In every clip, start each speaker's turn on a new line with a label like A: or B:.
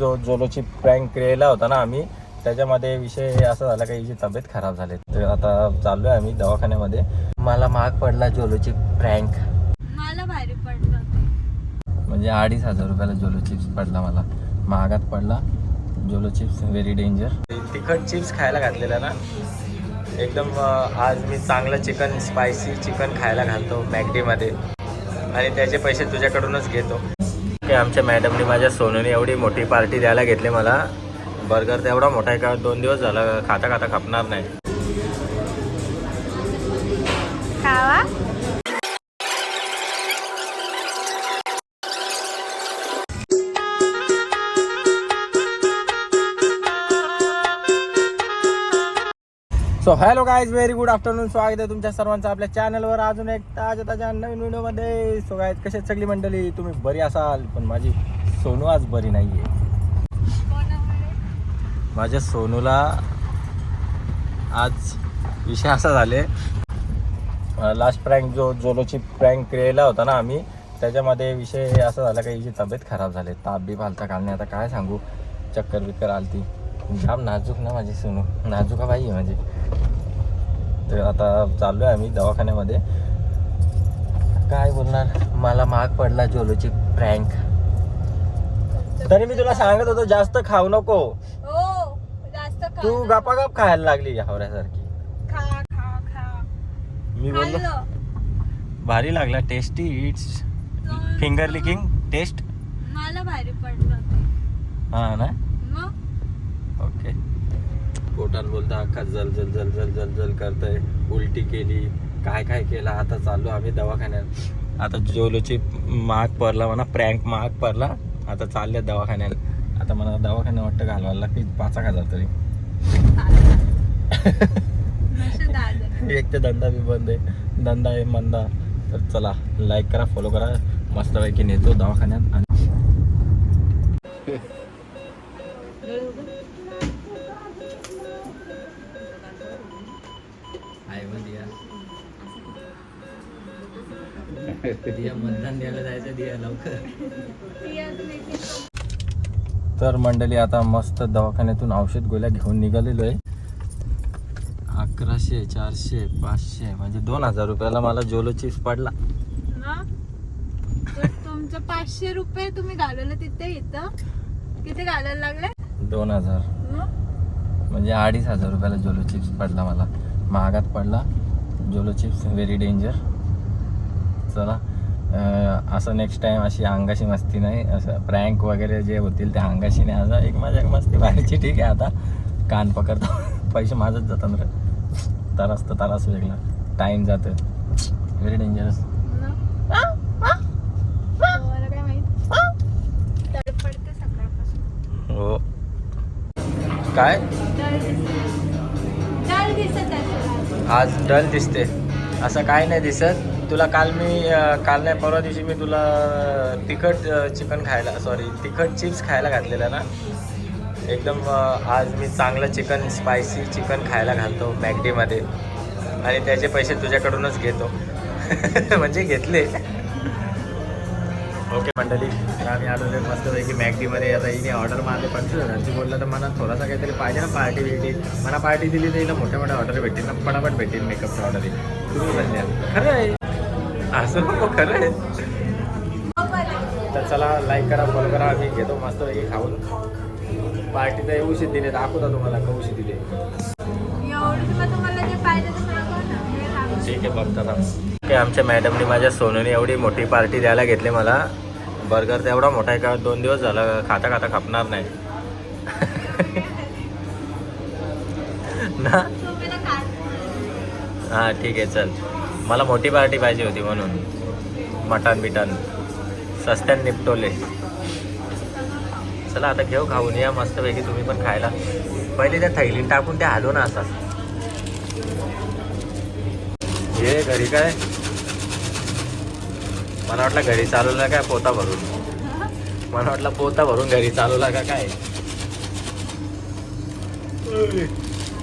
A: जो जोलोची प्रँक केला होता ना आम्ही त्याच्यामध्ये विषय असा झाला की हिची तब्येत खराब झाली. तर आता चाललोय आम्ही दवाखान्यामध्ये. मला महाग पडला जोलोची प्रँक
B: मला भारी पडलं.
A: म्हणजे अडीच हजार रुपयाला जोलो चिप्स पडला मला. महागात पडला. जोलो चिप्स व्हेरी डेंजर तिखट चिप्स खायला घातलेला ना. एकदम आज मी चांगलं चिकन स्पायसी चिकन खायला घालतो मॅगडीमध्ये आणि त्याचे पैसे तुझ्याकडूनच घेतो. की आमच्या मॅडमने माझ्या सोनूने एवढी मोठी पार्टी द्यायला घेतली मला. बर्गर तर एवढा मोठा आहे का दोन दिवस झाला खाता खाता खपणार नाही. So hello guys very good afternoon स्वागत आहे तुमच्या सर्वांचं आपल्या चॅनलवर अजून एक ताज्या ताज्या नवीन व्हिडिओमध्ये सो गायज कशात सगळी मंडळी? तुम्ही बरी असाल पण माझी सोनू आज बरी नाही आहे माझ्या सोनूला आज विषय असा झाले. लास्ट प्रँक जो जोलोची प्रँक केला होता ना आम्ही त्याच्यामध्ये विषय असा झाला का हिची तब्येत खराब झाली. ताप बी फालता नाही आता काय सांगू? चक्कर बिक्कर आलती. जाम नाजूक ना माझी सोनू. नाजूका बाई आहे माझी. तर आता चाललो आहे आम्ही दवाखान्यामध्ये. काय बोलणार? मला महाग पडला जोलोची प्रँक तरी मी तुला सांगत होतो जास्त खाऊ नको.
B: हो जास्त खा
A: तू. गपागप खायला लागली हावऱ्यासारखी
B: खा खा खा.
A: मी बोललो
B: खाल्लं.
A: भारी लागला tasty it's finger licking taste
B: मला भारी पडलं ते.
A: हा ना?
B: मग
A: पोटात बोलता अख्खा जल जल जल जल जल जल करतय. उलटी केली. काय काय केलं? आता चाललो आम्ही दवाखान्यात. आता जोलोची माग पडला म्हणा प्रँक माग पडला. आता चालले दवाखान्यात आता मला दवाखान्यात वाटतं घालवायला लागते पाच एक हजार तरी. एक ते धंदा बी बंद आहे. धंदा आहे मंदा. तर चला लाईक करा फॉलो करा. मस्तपैकी नेतो दवाखान्यात. आणि दिया मतदान द्यायला जायचं दिया लवकर. तर मंडळी आता मस्त दवाखान्यातून औषध गोळ्या घेऊन निघालेलो आहे. अकराशे चारशे पाचशे म्हणजे दोन हजार रुपयाला मला जोलो चिप्स पडला.
B: ना तर तुमचं पाचशे रुपये तुम्ही घालवलं तिथे इथं. किती घालायला लागले?
A: दोन हजार. म्हणजे अडीच हजार रुपयाला जोलो चिप्स पडला मला. महागात पडला जोलो चिप्स व्हेरी डेंजर चला. असं नेक्स्ट टाइम अशी अंगाशी मस्ती नाही. असं प्रँक वगैरे जे होतील त्या अंगाशी नाही असं एक माझ्या मस्ती व्हायची ठीक आहे आता कान पकडतो. पैसे माझंच जातात रे. तरास तर तरास वेगळा. टाईम जातं व्हेरी डेंजरस हो? काय आज. डल दिसते असं काय नाही दिसत. तुला काल मी काल नाही परवा दिवशी मी तुला तिखट चिकन खायला सॉरी तिखट चिप्स खायला घातलेला ना. एकदम आज मी चांगलं चिकन स्पायसी चिकन खायला घालतो मॅगडीमध्ये. आणि त्याचे पैसे तुझ्याकडूनच घेतो. म्हणजे घेतले. ओके मंडळी तर आम्ही आलेलो मस्तपैकी मॅगडीमध्ये. आता हिने ऑर्डर मारले पंचवीस हजारची बोललं तर मला थोडासा काहीतरी पाहिजे ना पार्टी बिर्टी. मला पार्टी दिली तर हिला मोठ्या मोठ्या ऑर्डर भेटतील ना पटापट भेटतील मेकअपच्या ऑर्डर तुम्ही खरं आहे. असं नको खरं आहे. तर चला लाईक करा फॉलो करा. आम्ही घेतो मस्तपैकी खाऊन. पार्टी तर येऊशी दिली दाखवता तुम्हाला कौशी दिली
B: एवढं ते हे.
A: ठीक आहे बघता ना ओके आमच्या मॅडमनी माझ्या सोनूने एवढी मोठी पार्टी द्यायला घेतली मला. बर्गर तेवढा मोठा आहे का? दोन दिवस झाला खाता खाता खपणार नाही. ना. हां ठीक आहे चल. मला मोठी पार्टी पाहिजे होती म्हणून. मटण बिटन सस्त्यात निपटवले चला आता घेऊ खाऊन. या मस्तपैकी तुम्ही पण खायला. पहिले त्या थैलीत टाकून ते ना असा. ये घरी काय? मला वाटलं घरी चालवला काय पोता भरून? मला वाटलं पोता भरून घरी चालवला का काय?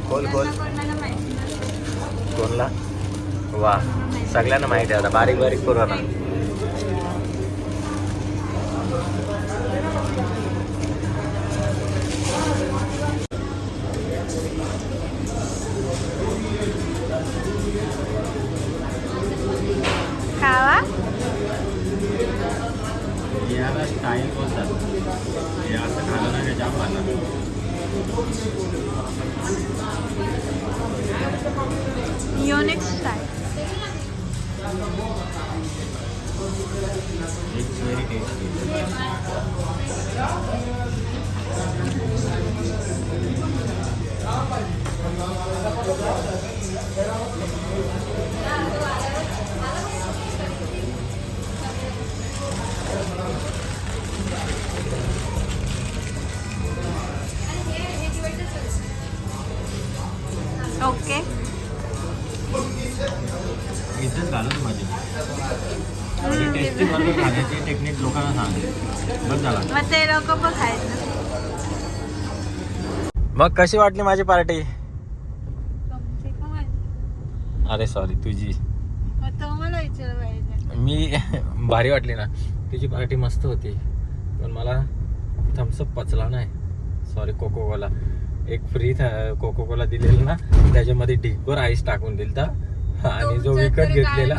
A: खोल खोल.
B: कोणला?
A: वा सगळ्यांना माहिती आहे आता बारीक बारीक पुरवणा खावा याला स्टाईल बोलतात हे असं खाल्लं नाही जाम खाल्लं खाणार
B: युनिक आहे
A: it's very tasty
B: okay
A: tasty बरोबर खाण्याची टेक्निक लोकांना सांग बस झाला.
B: मग ते लोक पण खायचं.
A: मग कशी वाटली माझी पार्टी. अरे सॉरी तुझी. मी भारी वाटली ना. तुझी पार्टी मस्त होती. पण मला थम्सअप पचला नाही. सॉरी कोको कोला एक फ्री कोको कोला दिलेला ना. त्याच्यामध्ये ढिगभर आईस टाकून दिलता. आणि जो विकत घेतलेला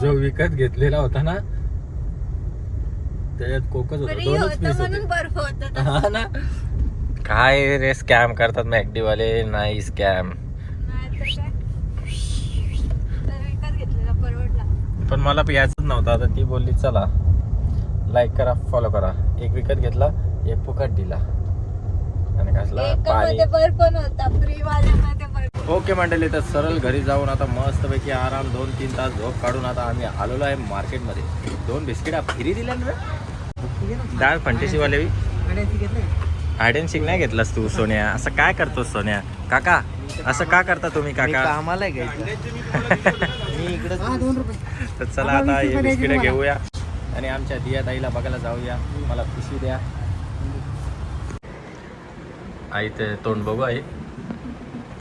A: जो विकत घेतलेला होता ना त्याच्यात कोकच होता दोनच
B: होतं
A: पीस होते.
B: बर्फ होत
A: हा ना. काय रे स्कॅम करतात मॅकडी वाले नाही स्कॅम पण मला प्यायचंच नव्हतं. आता ती बोलली चला लाईक करा फॉलो करा. एक विकत घेतला एक फुकट दिला. आणि कसला पाणी.
B: फ्री वाल्यामध्ये
A: ओके मंडळी तर सरळ घरी जाऊन आता मस्तपैकी आराम दोन तीन तास झोप काढून आता आम्ही आलेलो आहे मार्केटमध्ये. दोन बिस्किट फ्री दिल्या? डाळ फंटेशीवाले हायड शिक नाही घेतलास तू सोन्या. असं काय करतोस सोन्या? काका असं का करता तुम्ही काका?
C: आम्हाला घ्यायचं
A: मी इकडे तर चला आता हे बिस्किट घेऊया. आणि आमच्या दिया ताईला बघायला जाऊया. मला पिशवी द्या. आई ते तोंड बघू आई.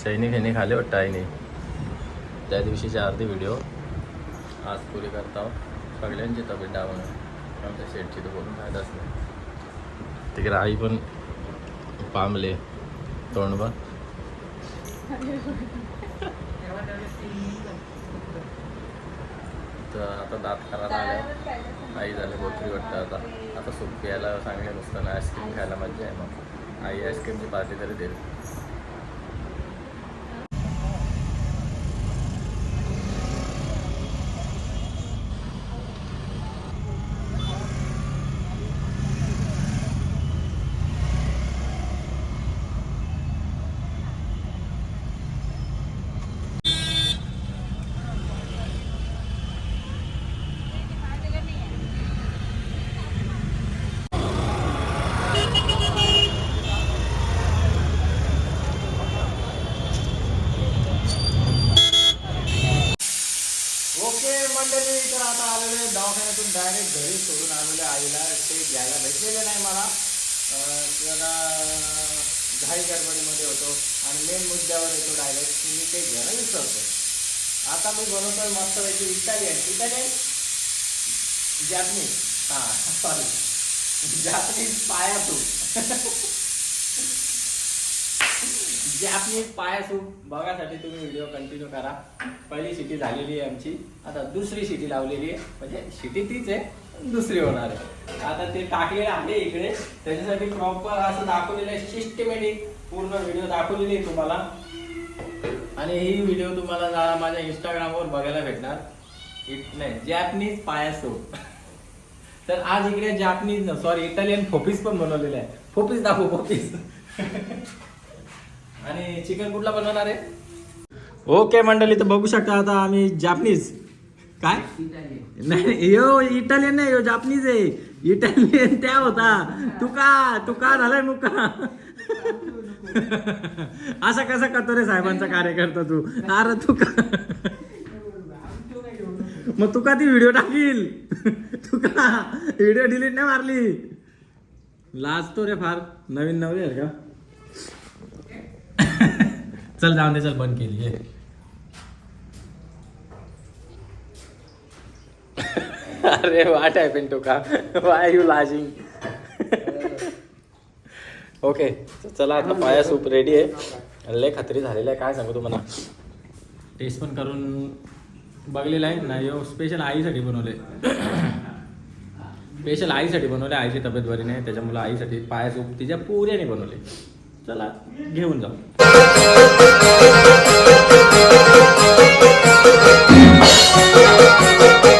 A: चैनी खेणी खाले वाटतं आईने. त्या दिवशीचे अर्धे व्हिडिओ आज पुरे करता हो. सगळ्यांची तब्येत डाऊन आहे. आमच्या शेटची तर बोलून फायदाच नाही. तिकडे आई पण पामले तोंड बघ. तर आता दात करायला आल्या आई झाले बोत्री वाटतं आता. आता सूप प्यायला चांगले नुसतं ना आईस्क्रीम खायला मजा आहे मग. आई आईस्क्रीमची पार्टी तरी देईल ओके मंडळी तर आता आलेलो आहे डायरेक्ट घरी सोडून आलेल्या आईला ते घ्यायला भेटलेलं नाही मला. त्याला घाई गडबडीमध्ये होतो आणि मेन मुद्द्यावर येतो डायरेक्ट की मी ते घ्यायला विसरतो आता मी बनवतोय मस्तपैकी इटालियन इटालियन जॅपनीज हां सॉरी जॅपनीज पाया तू जॅपनीज पाया सूप बघासाठी तुम्ही व्हिडिओ कंटिन्यू करा. पहिली शिटी झालेली आहे आमची. आता दुसरी शिटी लावलेली आहे. म्हणजे शिटी तीच आहे दुसरी होणार आहे. आता ते टाकलेलं आहे इकडे. त्याच्यासाठी प्रॉपर असं दाखवलेलं आहे सिस्टमॅटिक पूर्ण व्हिडिओ दाखवलेली आहे तुम्हाला. आणि ही व्हिडिओ तुम्हाला माझ्या इंस्टाग्रामवर बघायला भेटणार. इट नाही जॅपनीज पाया सूप तर आज इकडे जॅपनीज सॉरी इटालियन फोपीस पण बनवलेले आहे फोपीस दाखव फोपीस आणि चिकन कुठला बनवणार आहे? ओके मंडळी तर बघू शकता आता आम्ही जापनीज. काय? नाही यो इटालियन नाही यो जापनीज आहे. इटालियन त्या होता. तू का तू का झालाय मुका. असा कसा करतो रे साहेबांचा कार्यकर्ता तू? अरे तुका. मग तुका ती व्हिडिओ टाकील. तुका व्हिडिओ डिलीट नाही मारली. लाजतो रे फार. नवीन नवरी आहे का? चल जाऊन दे चल बंद केली अरे वाट आहे पिंटू का वाय यू लाजिंग ओके चला आता पाया सूप रेडी आहे. लय खात्री झालेलं आहे काय सांगू तुम्हाला? टेस्ट पण करून बघलेलं आहे. ना यो स्पेशल आईसाठी बनवले. स्पेशल आईसाठी बनवले आईची तब्येत बरी नाही त्याच्यामुळे आईसाठी पाया सूप तिच्या पुऱ्याने बनवले. चला घेऊन जाऊ Thank you.